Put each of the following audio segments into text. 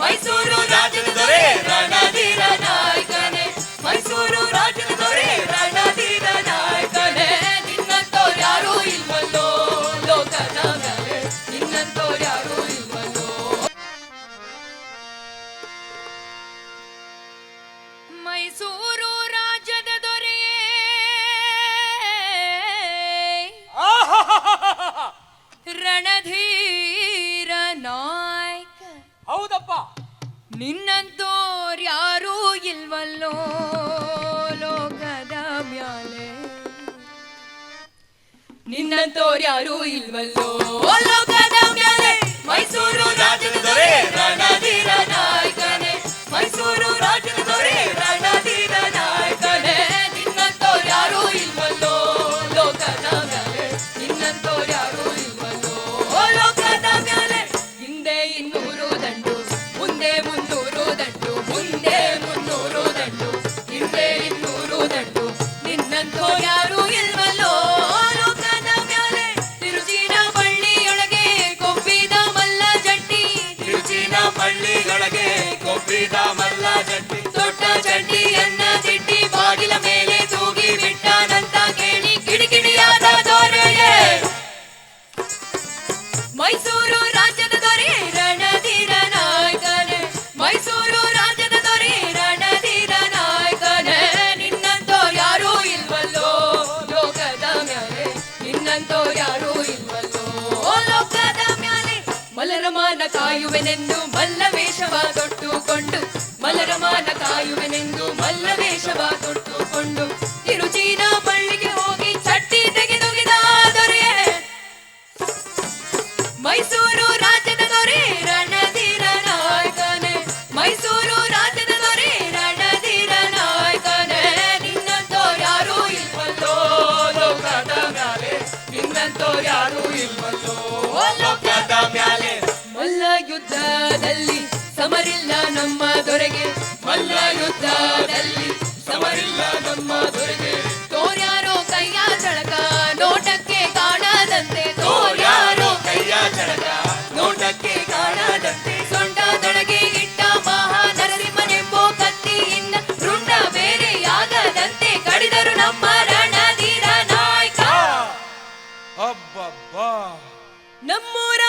ಮೈಸೂರು ರಾಜನ ದೊರೆ, ರಣಧೀರ ನಾಯಕನೇ. ಮೈಸೂರು ರಾಜನ ದೊರೆ, ರಣಧೀರ ನಾಯಕನೇ. ನಿನ್ನಂತೋ ಯಾರು ಇಲ್ವಲ್ಲೋ ಲೋಕದ ಮೇಲೆ ನಿನ್ನಂತೋ ಯಾರು ಇಲ್ವಲ್ಲೋ. ಮೈಸೂರು ನಿನ್ನಂತೋರ್ ಯಾರೂ ಇಲ್ವಲ್ಲೋ ಲೋಕದ ಮ್ಯಾಲೆ. ನಿನ್ನಂತೋರ್ ಯಾರೂ ಇಲ್ವಲ್ಲೋ ಲೋಕದ ಮ್ಯಾಲೆ. ಮೈಸೂರು ರಾಜನ ದೊರೆ ರಣಧೀರ மெல்லிதா மல்லா ஜட்டி தொட்ட ஜட்டி என்ன திட்டி பாடில மேலே தூகி விட்டானந்த கேணி. கிடிகிடியாத மைசூர் ಮಲರಮಾನ ಕಾಯುವೆನೆಂದು ಮಲ್ಲವೇಷವ ತೊಟ್ಟುಕೊಂಡು ಮಲರಮಾನ ಕಾಯುವೆನೆಂದು ಮಲ್ಲವೇಷವ ತೊಟ್ಟುಕೊಂಡು ತಿರುಚೀನ ಬಳ್ಳಿಗೆ ಹೋಗಿ ಚಟ್ಟಿ ತೆಗೆದುಗಿದ ದೊರೆಯೇ. ಮೈಸೂರು ನಮ್ಮೂರ,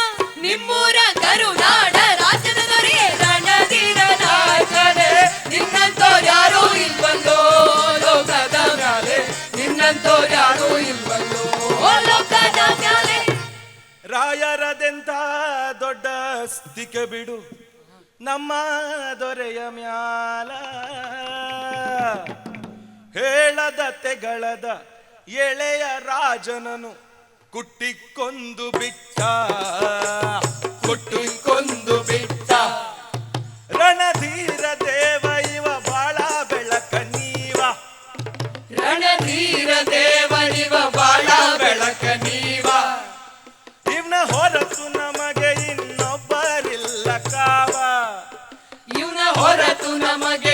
ನಿಮ್ಮೂರ ಕರುನಾಡ ರಾಜ್ಯದ ದೊರೆ, ರಣಧೀರ ನಾಯಕನೇ ನಿನ್ನಂತೋರ್ ಯಾರೂ ಇಲ್ವಲ್ಲೋ ಲೋಕದ ಮ್ಯಾಲೆ ನಿನ್ನಂತೋರ್ ಯಾರೂ ಇಲ್ವಲ್ಲೋ ಲೋಕದ ಮ್ಯಾಲೆ. ದೊಡ್ಡ ಸ್ಥಿಕೆ ಬಿಡು, ನಮ್ಮ ದೊರೆಯ ಮ್ಯಾಲ. ಹೇಳದ ತೆಗಳದ ಎಳೆಯ ರಾಜನನು ಕುಟ್ಟಿಕೊಂದು ಬಿಟ್ಟ. ಕುಟ್ಟಿಕೊಂದು ಬಿಟ್ಟ. ರಣಧೀರ ದೇವ ಇವ ಬಾಳ ಬೆಳಕ ನೀವ. ರಣಧೀರ ಇವ ಬಾಳ ಬೆಳಕ ನೀವ. ಇವನ ಹೊರತು ನಮಗೆ ಇನ್ನೊಬ್ಬರಿಲ್ಲ ಕಾವ. ಇವನ ಹೊರತು ನಮಗೆ